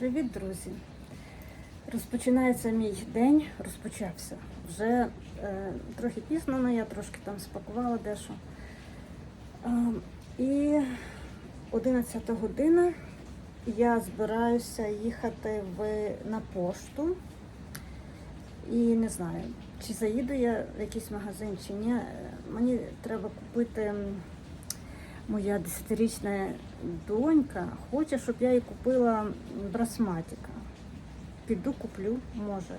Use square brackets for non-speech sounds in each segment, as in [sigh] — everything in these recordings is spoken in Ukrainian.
Привіт, друзі! Розпочинається мій день, розпочався. Вже е, трохи пізно, але я трошки там спакувала дещо. Е, і 11 година я збираюся їхати в, на пошту. І не знаю, чи заїду я в якийсь магазин, чи ні. Е, Мені треба купити. Моя десятирічна донька хоче, щоб я їй купила брасматика. Піду куплю, може.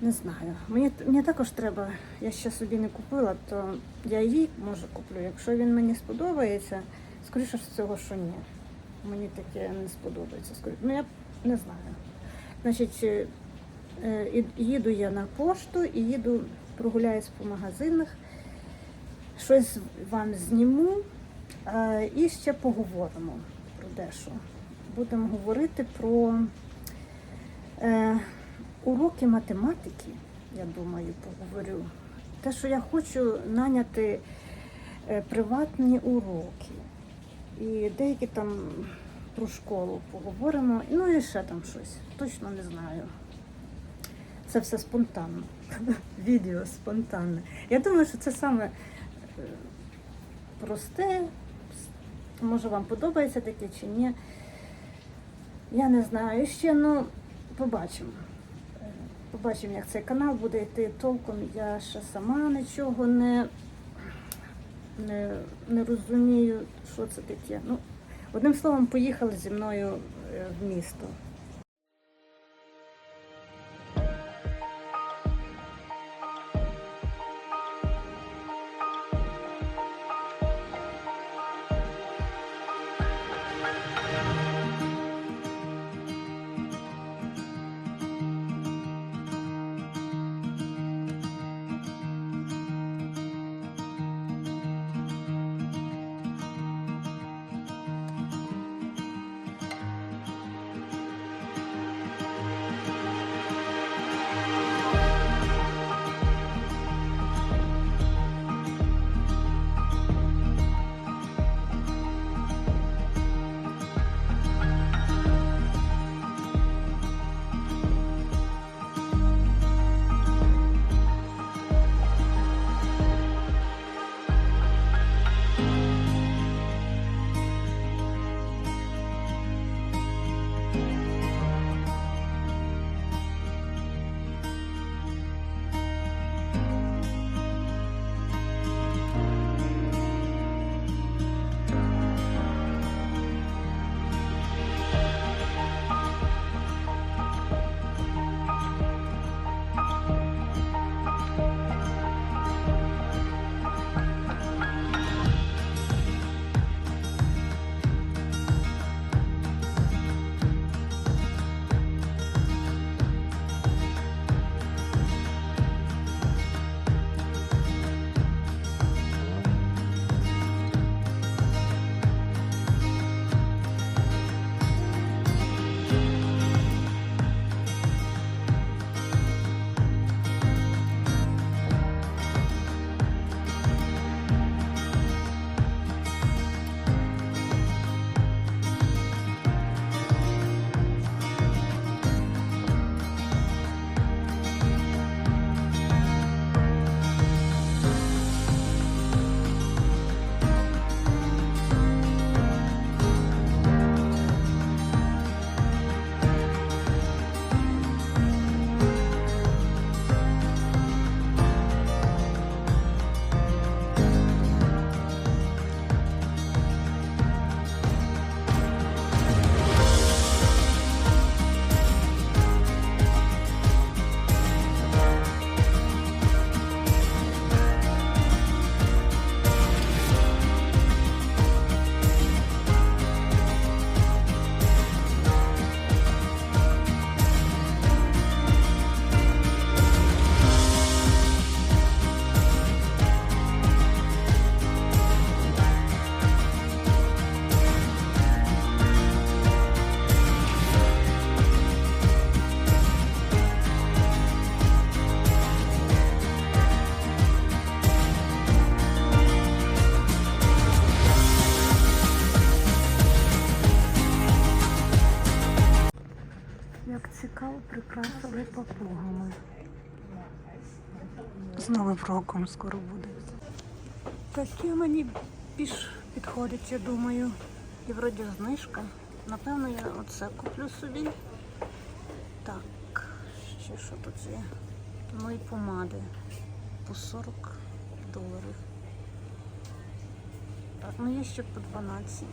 Не знаю. Мені, мені також треба, я ще собі не купила, то я їй може куплю. Якщо він мені сподобається, скоріше всього, що ні. Мені таке не сподобається. Ну я не знаю. Значить, е, їду я на пошту і їду, прогуляюсь по магазинах, щось вам зніму. Е, І ще поговоримо про дещо. Будемо говорити про е, уроки математики, я думаю, поговорю. Те, що я хочу наняти е, приватні уроки. І деякі там про школу поговоримо. Ну і ще там щось. Точно не знаю. Це все спонтанно. [laughs] Відео спонтанне. Я думаю, що це саме просте. Може вам подобається таке чи ні. Я не знаю ще, ну побачимо. Побачимо, як цей канал буде йти толком. Я ще сама нічого не, не, не розумію, що це таке. Ну, одним словом, поїхали зі мною е, в місто. Новим роком скоро буде. Таке мені більш підходить, я думаю. І вроді знижка. Напевно, я оце куплю собі. Так, ще що тут є? Ну і помади. По 40 доларів. Так, ну є ще по 12.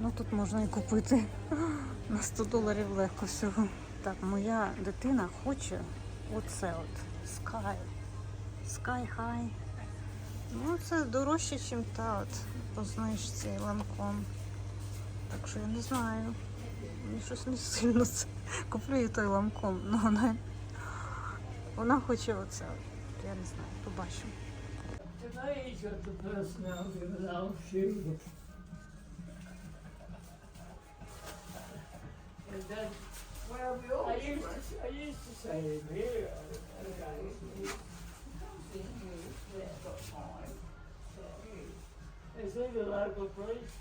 Ну тут можна і купити [gasps] на 100 доларів легко всього. Так, моя дитина хоче оце от Sky. Sky High. Ну, це дорожче, ніж та от по знижці ланком. Так що я не знаю. Мені щось не сильно це. Куплю її той ламком. Ну вона, вона хоче оце. Я не знаю, побачимо. Today you I used to, I used to say here, is he the local priest?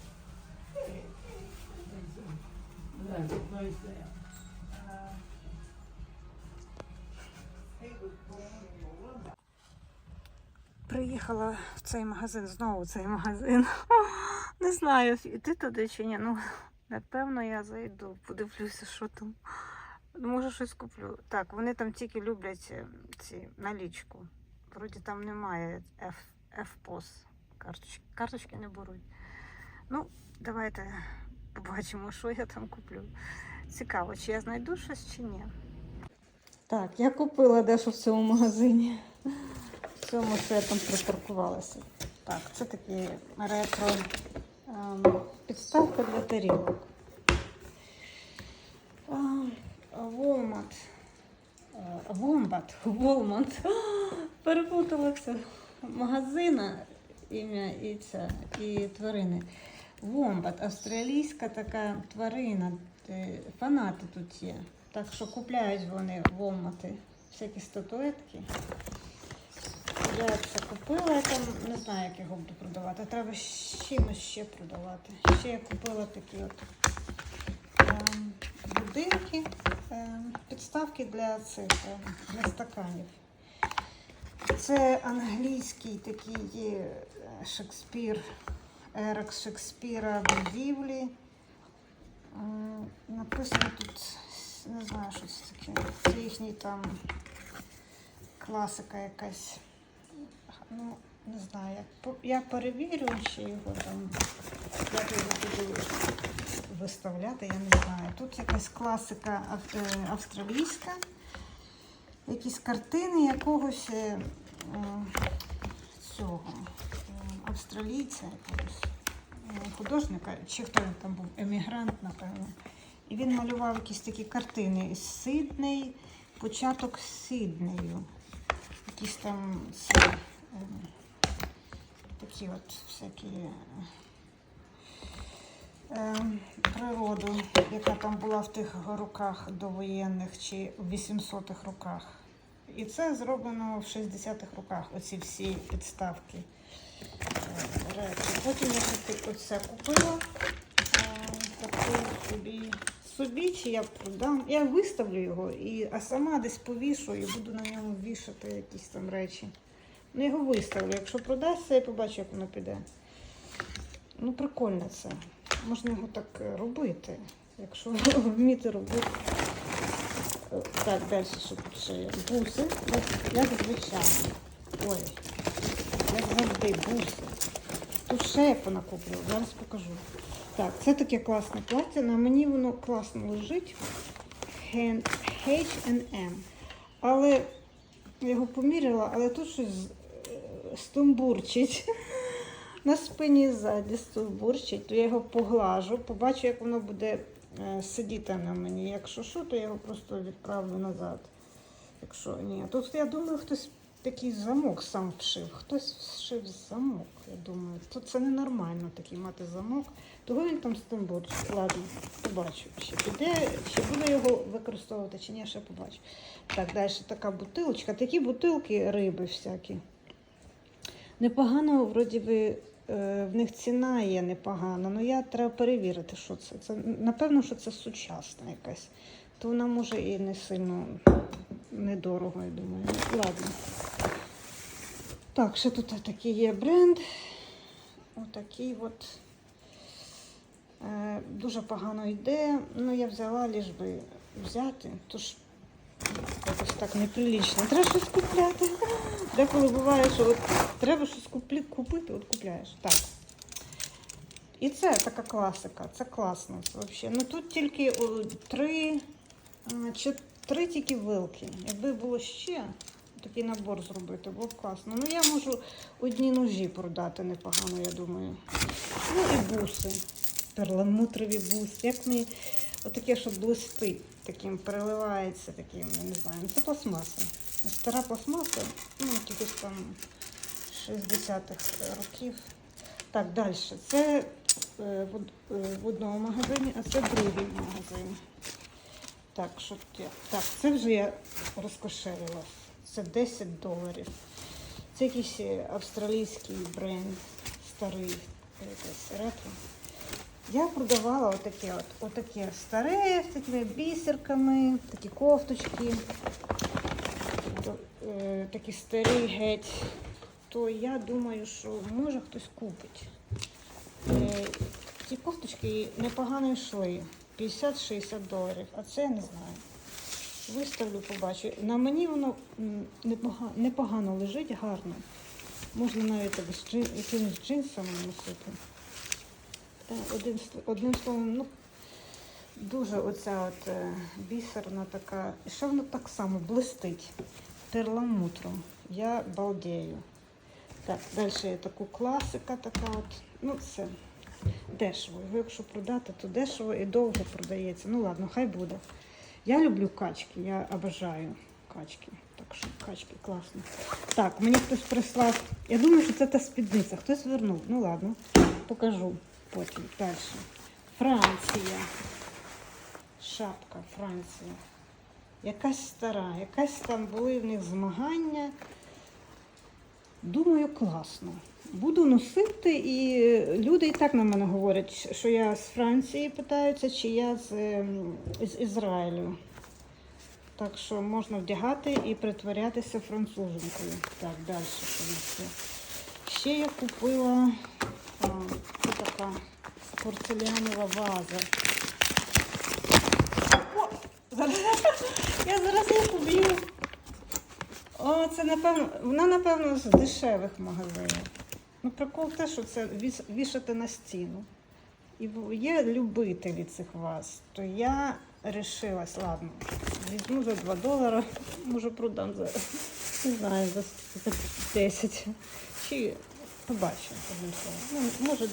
Приїхала в цей магазин, знову цей магазин. [laughs] Не знаю, йти туди чи ні. Ну, напевно, я зайду, подивлюся, що там. Може, щось куплю. Так, вони там тільки люблять е, ці налічку. Вроді там немає F-POS. Карточки, карточки не беруть. Ну, давайте побачимо, що я там куплю. Цікаво, чи я знайду щось чи ні. Так, я купила дещо в цьому магазині. В цьому що я там припаркувалася. Так, це такі ретро ем, підставка для тарілок. А, Walmart. Е. Walmart. [gasps] Перепутала все. Магазина ім'я і ця, і тварини. Вомбат, австралійська така тварина. Е, Фанати тут є. Так що купляють вони вомати, всякі статуетки. Я це купила, я там не знаю, як його буду продавати. Треба чимось ще продавати. Ще я купила такі от будинки, ем, підставки для цих ем, для стаканів. Це англійський такий е, Шекспір, ерок Шекспіра будівлі. М, Написано тут, не знаю, що це таке. Це їхній там класика якась. Ну, не знаю, як я перевірю, чи його там як його буду виставляти, я не знаю. Тут якась класика е, австралійська, якісь картини якогось е, цього е, австралійця якогось художника, чи хто він там був, емігрант, напевно. І він малював якісь такі картини із Сидней, початок з Сиднею. Якісь там такі от всякі е, е, природу, яка там була в тих роках довоєнних чи в 800-х роках. І це зроблено в 60-х роках, оці всі підставки е, речі. Потім я оце купила. е, Таку собі, собі чи я продам. Я виставлю його, і, а сама десь повішу і буду на ньому вішати якісь там речі. Ну, його виставлю. Якщо продасться, я побачу, як воно піде. Ну, прикольно це. Можна його так е, робити, якщо [laughs] вміти робити. Так, далі що тут ще є? Буси, як, звичайно. Ой, як завжди, буси. Тут ще я понакуплю, зараз покажу. Так, це таке класне плаття. На мені воно класно лежить. H&M. Але я його поміряла, але тут щось стовбурчить. [laughs] На спині ззаді стовбурчить, то я його поглажу, побачу, як воно буде е, сидіти на мені. Якщо що, то я його просто відправлю назад. Якщо ні. Тут я думаю, хтось такий замок сам вшив. Хтось вшив замок, я думаю. Тут це ненормально такий мати замок. Того він там стовбурчить. Ладно, побачу. Чи піде, чи буде його використовувати, чи ні, ще побачу. Так, далі така бутилочка. Такі бутилки риби всякі. Непогано, вроді би, е, в них ціна є непогана. Ну я треба перевірити, що це. Це напевно, що це сучасна якась. То вона може і не сильно недорого, я думаю. Ладно. Так, ще тут такий є бренд. Отакий от. Е, дуже погано йде. Ну, я взяла, ліж би взяти. Тож якось так неприлично. Треба щось купляти. Деколи буває, що от треба щось купити, от купляєш. Так. І це така класика, це класно. Вообще. Ну тут тільки о, три, чи три тільки вилки. Якби було ще такий набор зробити, було б класно. Ну я можу одні ножі продати непогано, я думаю. Ну і буси. Перламутрові буси. Як мені отаке, що блистить, таким переливається таким, я не знаю. Ну, це пластмаса. Стара пластмаса, ну, якихось там 60-х років. Так, далі. Це е, в, е, одному магазині, а це другий магазин. Так, що таке? Так, це вже я розкошелила. Це 10 доларів. Це якийсь е, австралійський бренд, старий, якийсь ретро. Я продавала отаке, от, отаке старе з такими бісерками, такі кофточки, то, е, такі старі геть. То я думаю, що може хтось купить. Е, ці кофточки непогано йшли. 50-60 доларів, а це я не знаю. Виставлю, побачу. На мені воно непогано, непогано лежить, гарно. Можна навіть якимись джинсами носити. Одним, одним словом, ну, дуже оця от е, бісерна така. І ще воно так само блистить перламутром. Я балдею. Так, далі є таку класика така от. Ну, це дешево. Його якщо продати, то дешево і довго продається. Ну ладно, хай буде. Я люблю качки, я обожаю качки. Так що качки класно. Так, мені хтось прислав. Я думаю, що це та спідниця. Хтось звернув. Ну ладно, покажу потім. Далі. Франція. Шапка Франція. Якась стара, якась там були в них змагання. Думаю, класно. Буду носити, і люди і так на мене говорять, що я з Франції питаються, чи я з, ем, з Ізраїлю. Так що можна вдягати і притворятися француженкою. Так, далі. Ще я купила а, така порцелянова ваза. О, зараз, я зараз її поб'ю. О, це напевно, вона напевно з дешевих магазинів. Ну, прикол те, що це вішати на стіну. І є любителі цих ваз, то я рішилась, ладно, візьму за 2 долари, може продам за, не знаю, за 10. Чи побачимо. Ну, може,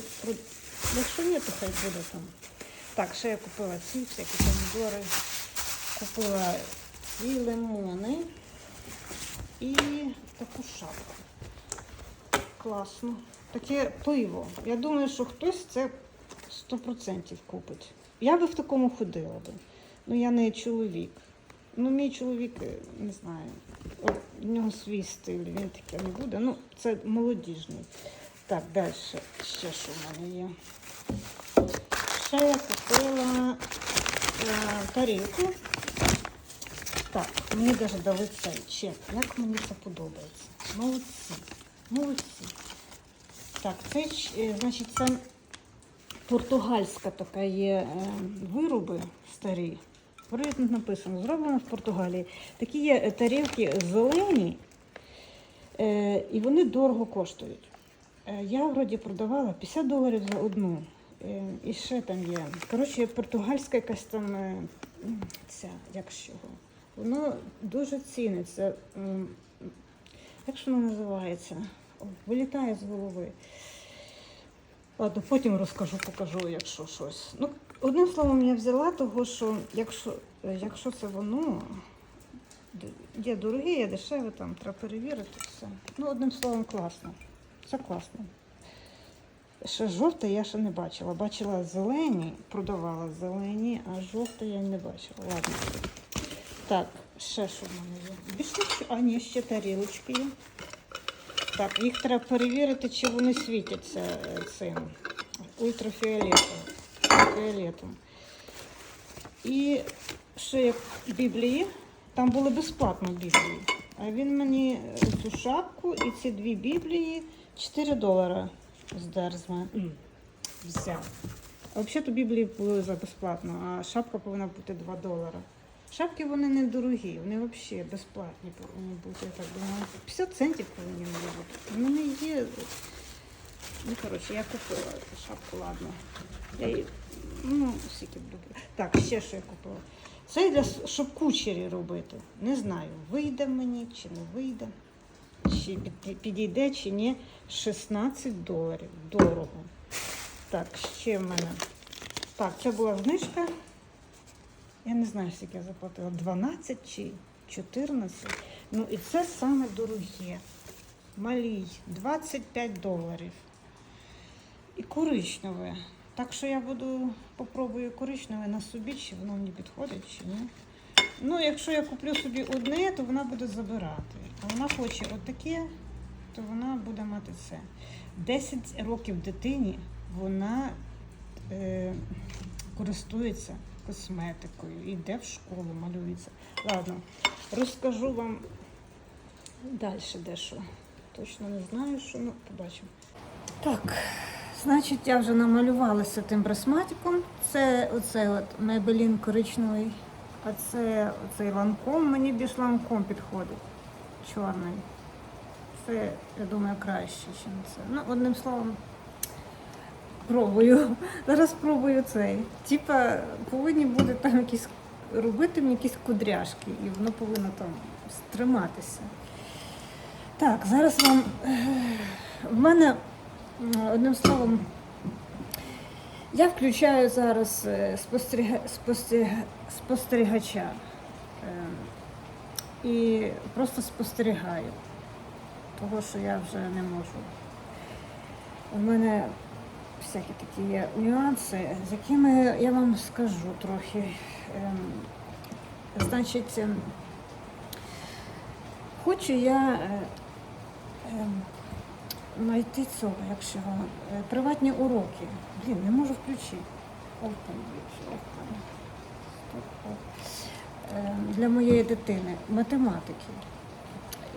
якщо ні, то хай буде там. Так, ще я купила ці всякі помідори, купила ці лимони і таку шапку. Класно. Таке пиво. Я думаю, що хтось це 100% купить. Я би в такому ходила би. Ну, я не чоловік. Ну, мій чоловік, е, не знаю, в нього свій стиль, він таке не буде. Ну, це молодіжний. Так, далі. Ще що в мене є. Ще я купила тарілку. Так, мені навіть дали цей чек. Як мені це подобається. Молодці. Молодці. Так, це, е, значить, це португальська така є е, вироби старі. Привіт написано, зроблено в Португалії. Такі є е, тарілки зелені, е, і вони дорого коштують. Е, я вроді продавала 50 доларів за одну. Е, і ще там є. Коротше, португальська якась там е, ця, як чого. Воно дуже ціниться. Як ж воно називається? Вилітає з голови. Ладно, потім розкажу, покажу, якщо щось. Ну, одним словом, я взяла того, що якщо, якщо це воно є дороге, є дешеве, там треба перевірити все. Ну, одним словом, класно. Це класно. Ще жовте я ще не бачила. Бачила зелені, продавала зелені, а жовте я не бачила. Ладно. Так, ще що в мене є. Більше, а ні, ще тарілочки є. Так, їх треба перевірити, чи вони світяться е, цим ультрафіолетом. фіолетом. І ще як Біблії, там були безплатно Біблії. А він мені е, цю шапку і ці дві Біблії 4 долара здер з мене. М, Взяв. Взагалі Біблії були за безплатно, а шапка повинна бути 2 долара. Шапки вони не дорогі, вони взагалі безплатні повинні бути. Я так думаю. 50 центів повинні бути. У мене є. Ну, коротше, я купила цю шапку, ладно. Я її, ну, скільки буду. Так, ще що я купила. Це для щоб кучері робити. Не знаю, вийде мені чи не вийде. Чи підійде, чи ні. 16 доларів. Дорого. Так, ще в мене. Так, це була знижка. Я не знаю, скільки я заплатила. 12 чи 14. Ну і це саме дороге. Малій 25 доларів. І коричневе. Так що я буду попробую коричневе на собі, чи воно мені підходить, чи ні. Ну, якщо я куплю собі одне, то вона буде забирати. А вона хоче отаке, то вона буде мати це. 10 років дитині вона е, користується косметикою, йде в школу, малюється. Ладно, розкажу вам далі дещо. Точно не знаю, що ну, побачимо. Так, значить, я вже намалювалася тим брасматиком. Це оцей от Maybelline коричневий, а це оцей ланком. Мені більш ланком підходить. Чорний. Це, я думаю, краще, ніж це. Ну, одним словом, пробую. [laughs] Зараз пробую цей. Типа, повинні бути там якісь робити мені якісь кудряшки, і воно повинно там стриматися. Так, зараз вам. В мене Одним словом, я включаю зараз е, спостеріга... спостерігача е, і просто спостерігаю, того, що я вже не можу. У мене всякі такі є нюанси, з якими я вам скажу трохи. Ем, Значить, ем, хочу я. е, ем, знайти цього, якщо е, приватні уроки. Блін, не можу включити. Оп. Е, Для моєї дитини математики.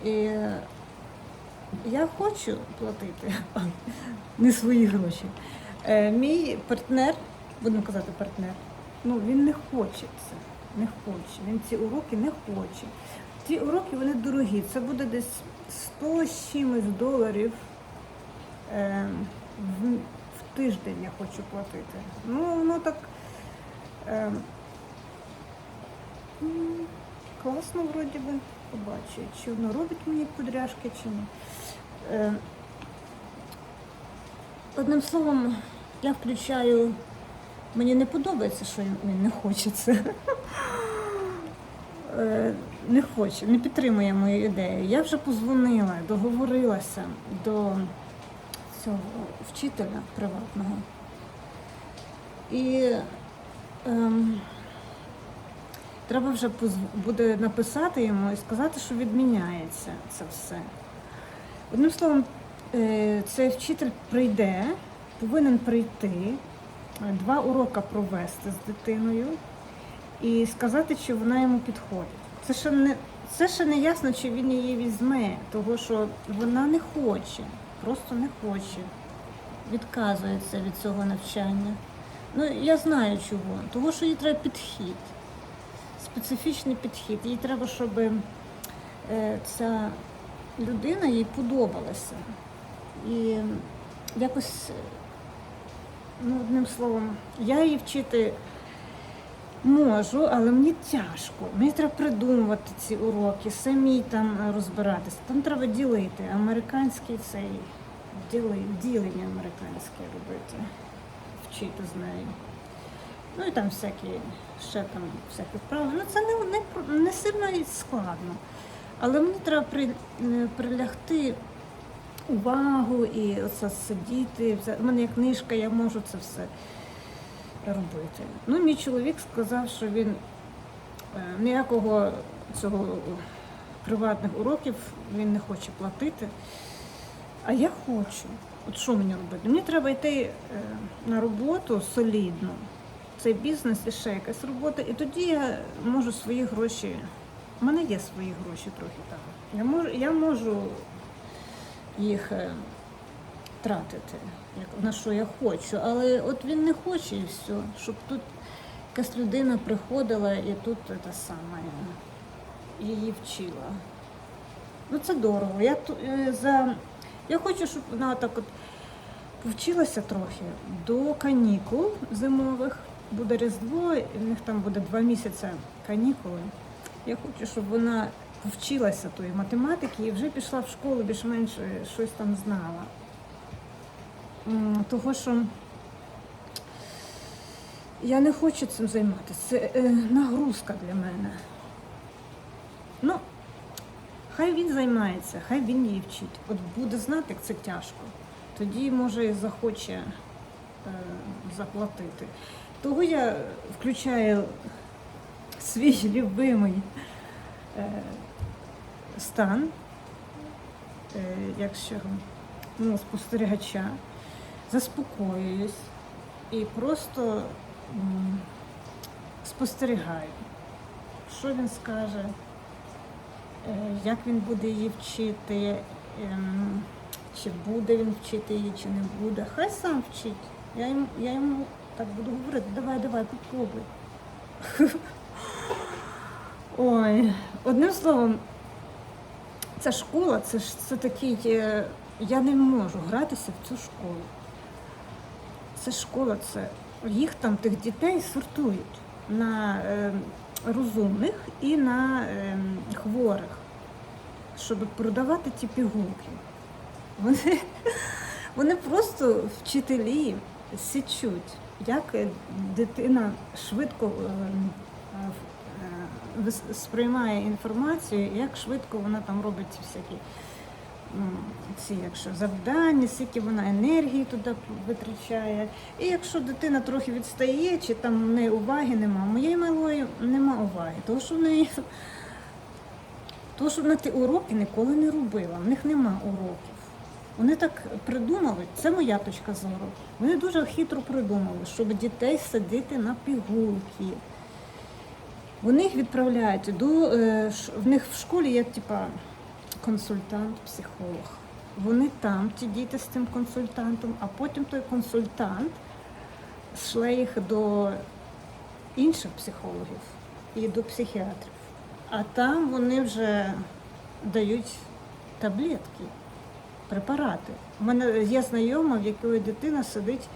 І я хочу платити [laughs] не свої гроші. Е, Мій партнер, будемо казати партнер, ну він не хоче це. Не хоче. Він ці уроки не хоче. Ці уроки вони дорогі. Це буде десь 100 з чимось доларів е, в, тиждень я хочу платити. Ну, воно так класно вроді би побачу, чи воно робить мені кудряшки, чи ні. Е, одним словом, я включаю. Мені не подобається, що він не хоче це. Е, Не хоче, не підтримує мою ідею. Я вже позвонила, договорилася до цього вчителя приватного. І ем, треба вже буде написати йому і сказати, що відміняється це все. Одним словом, е, цей вчитель прийде, повинен прийти, два уроки провести з дитиною і сказати, чи вона йому підходить. Це ще не, це ще не ясно, чи він її візьме, тому що вона не хоче, просто не хоче, відказується від цього навчання. Ну, я знаю чого, тому що їй треба підхід, специфічний підхід. Їй треба, щоб е, ця людина їй подобалася. І якось, ну, одним словом, я її вчити можу, але мені тяжко. Мені треба придумувати ці уроки, самі там розбиратися. Там треба ділити. Американський цей ділення американське робити, вчити з нею. Ну і там всякі, ще там всякі вправи. Ну це не, не, не сильно і складно. Але мені треба при, е, прилягти увагу і оце сидіти. У мене є книжка, я можу це все робити. Ну, мій чоловік сказав, що він е, ніякого цього приватних уроків він не хоче платити. А я хочу. От що мені робити? Мені треба йти е, на роботу солідну. Цей бізнес і ще якась робота. І тоді я можу свої гроші. У мене є свої гроші трохи там. Я можу, я можу їх е, тратити, на що я хочу. Але от він не хоче і все, щоб тут якась людина приходила і тут те саме її вчила. Ну це дорого. Я, е, за... я хочу, щоб вона так от повчилася трохи до канікул зимових. Буде Різдво, і в них там буде два місяці канікули. Я хочу, щоб вона повчилася тої математики і вже пішла в школу, більш-менш е, щось там знала. Того, що я не хочу цим займатися. Це е, нагрузка для мене. Ну, хай він займається, хай він її вчить. От буде знати, як це тяжко. Тоді, може, і захоче е, заплатити. Того я включаю свій любимий е, стан, е, якщо ну, спостерігача, заспокоююсь і просто спостерігаю, що він скаже, е, як він буде її вчити, ем, чи буде він вчити її, чи не буде. Хай сам вчить. Я йому, я йому так буду говорити, давай, давай, попробуй. [laughs] Ой, одним словом, ця школа, це ж це такий. е, Я не можу гратися в цю школу. Це школа, це їх там тих дітей сортують на е, розумних і на е, хворих, щоб продавати ті пігулки. Вони, [laughs] вони просто вчителі січуть, як е, дитина швидко е, е, сприймає інформацію, як швидко вона там робить ці всякі ці якщо завдання, скільки вона енергії туди витрачає. І якщо дитина трохи відстає, чи там в неї уваги нема, моєї малої нема уваги, тому що в неї тому що вона ті уроки ніколи не робила, в них нема уроків. Вони так придумали, це моя точка зору. Вони дуже хитро придумали, щоб дітей садити на пігулки. Вони їх відправляють до е, в них в школі є типа консультант, психолог. Вони там, ті діти з цим консультантом, а потім той консультант шле їх до інших психологів і до психіатрів. А там вони вже дають таблетки, препарати. У мене є знайома, в якої дитина сидить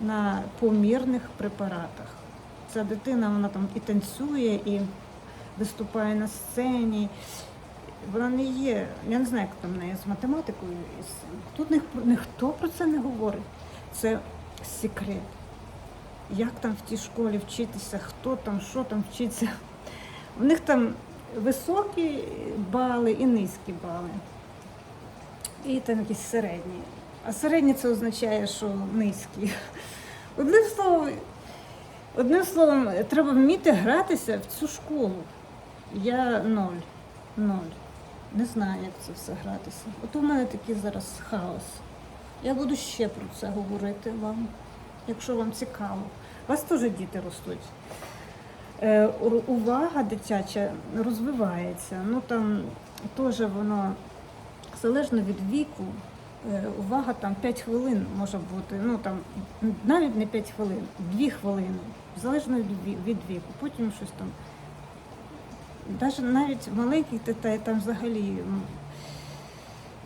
на помірних препаратах. Ця дитина вона там і танцює, і виступає на сцені. Вона не є, я не знаю, як там в неї з математикою. Тут ні- ніхто про це не говорить. Це секрет. Як там в тій школі вчитися, хто там, що там вчиться. У них там високі бали і низькі бали. І там якісь середні. А середні це означає, що низькі. Одним словом, одним словом, треба вміти гратися в цю школу. Я ноль. Ноль. Не знаю, як це все гратися. От у мене такий зараз хаос. Я буду ще про це говорити вам, якщо вам цікаво. У вас теж діти ростуть. Е, увага дитяча розвивається. Ну там теж воно залежно від віку. е, Увага там 5 хвилин може бути. Ну там навіть не 5 хвилин, 2 хвилини, залежно від віку. Потім щось там. Навіть навіть маленьких дітей там взагалі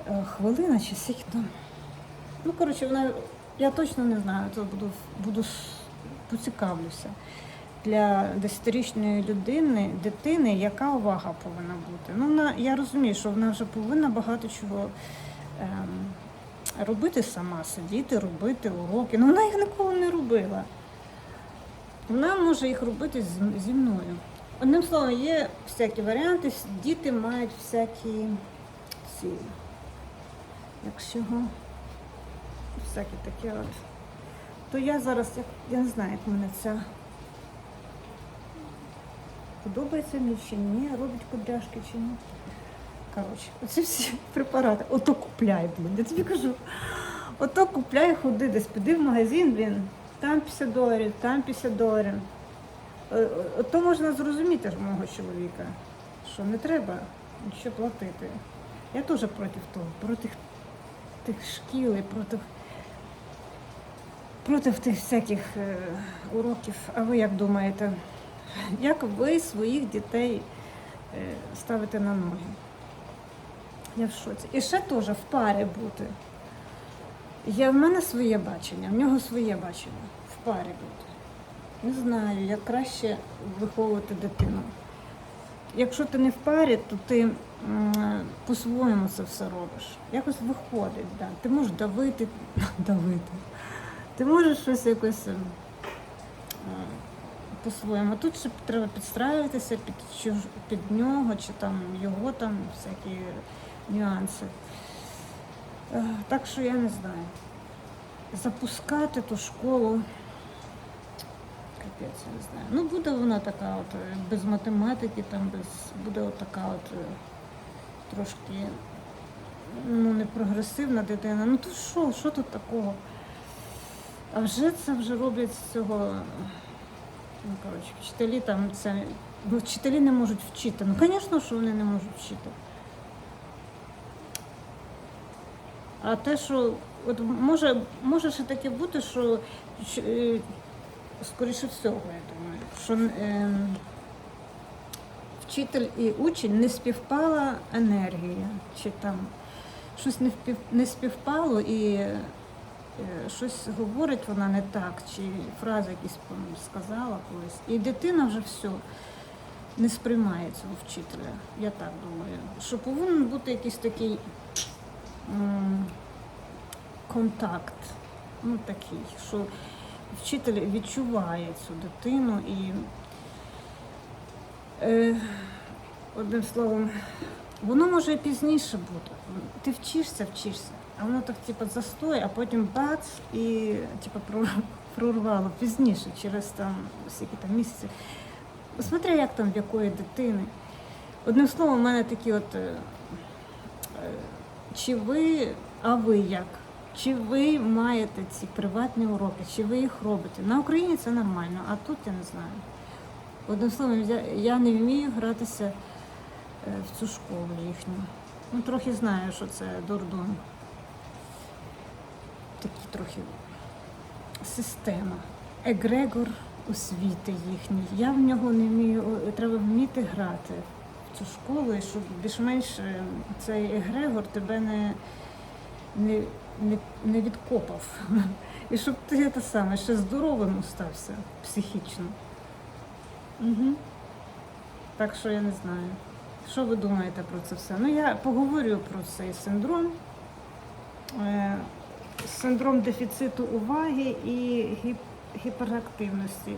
е, хвилина чи скільки там. Ну, коротше, вона, я точно не знаю, то буду, буду поцікавлюся. Для десятирічної людини, дитини, яка увага повинна бути. Ну, вона, я розумію, що вона вже повинна багато чого ем, робити сама, сидіти, робити уроки. Ну, вона їх ніколи не робила. Вона може їх робити зі мною. Одним словом, є всякі варіанти, діти мають всякі ці, як чого, всякі таке от. То я зараз, я не знаю, як мене ця подобається мені чи ні, робить кудряшки чи ні. Коротше, оці всі препарати. Ото купляй, блін. Я тобі кажу. Ото купляй, ходи десь, піди в магазин, блін, там 50 доларів, там 50 доларів. Е, Ото можна зрозуміти ж мого чоловіка, що не треба нічого платити. Я теж проти того, проти тих шкіл проти, проти тих всяких е, уроків. А ви як думаєте, як ви своїх дітей е, ставите на ноги? Я в шоці. І ще теж в парі бути. Я в мене своє бачення, в нього своє бачення. В парі бути. Не знаю, як краще виховувати дитину. Якщо ти не в парі, то ти по-своєму це все робиш. Якось виходить, да. Ти можеш давити, [laughs] давити. Ти можеш щось якось ем, по-своєму. Тут ще треба підстраюватися під, чуж... під нього, чи там його там всякі нюанси. Е, Так що я не знаю. Запускати ту школу. Капець, я не знаю. Ну, буде вона така, от, е, без математики, там без буде от така от е, трошки ну, не прогресивна дитина. Ну то що, що тут такого? А вже це вже роблять з цього. Ну, коротше, вчителі там це. Ну, вчителі не можуть вчити. Ну, звісно, що вони не можуть вчити. А те, що от може, може ще таке бути, що е, скоріше всього, я думаю, що е, вчитель і учень не співпала енергія, чи там щось не, співпало і щось говорить вона не так, чи фрази якісь сказала колись. І дитина вже все не сприймає цього вчителя. Я так думаю. Що повинен бути якийсь такий контакт, ну такий, що вчитель відчуває цю дитину і е, одним словом, воно може і пізніше бути. Ти вчишся, вчишся, а воно так типу застой, а потім бац і типу прорвало пізніше, через там скільки там місяців. Смотря як там в якої дитини. Одним словом, у мене такі от. е, е, Чи ви, а ви як? Чи ви маєте ці приватні уроки, чи ви їх робите? На Україні це нормально, а тут я не знаю. Одним словом, я, не вмію гратися е, в цю школу їхню. Ну, трохи знаю, що це дурдом. Такі трохи система. Егрегор освіти їхній. Я в нього не вмію, треба вміти грати в цю школу, щоб більш-менш е, цей егрегор тебе не, не, не, не відкопав. [laughs] І щоб ти те саме ще здоровим остався психічно. Угу. Так що я не знаю. Що ви думаєте про це все? Ну, я поговорю про цей синдром. Синдром дефіциту уваги і гіп, гіперактивності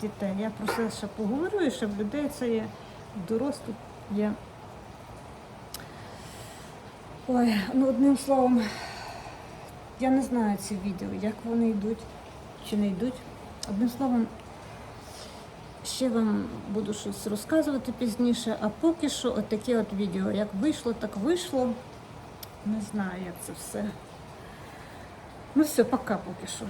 дітей. Я про це ще поговорю, і ще в людей це є дорослих є. Ой, ну одним словом, я не знаю ці відео, як вони йдуть чи не йдуть. Одним словом, ще вам буду щось розказувати пізніше, а поки що от таке от відео. Як вийшло, так вийшло. Не знаю, як це все. Ну все, пока поки що.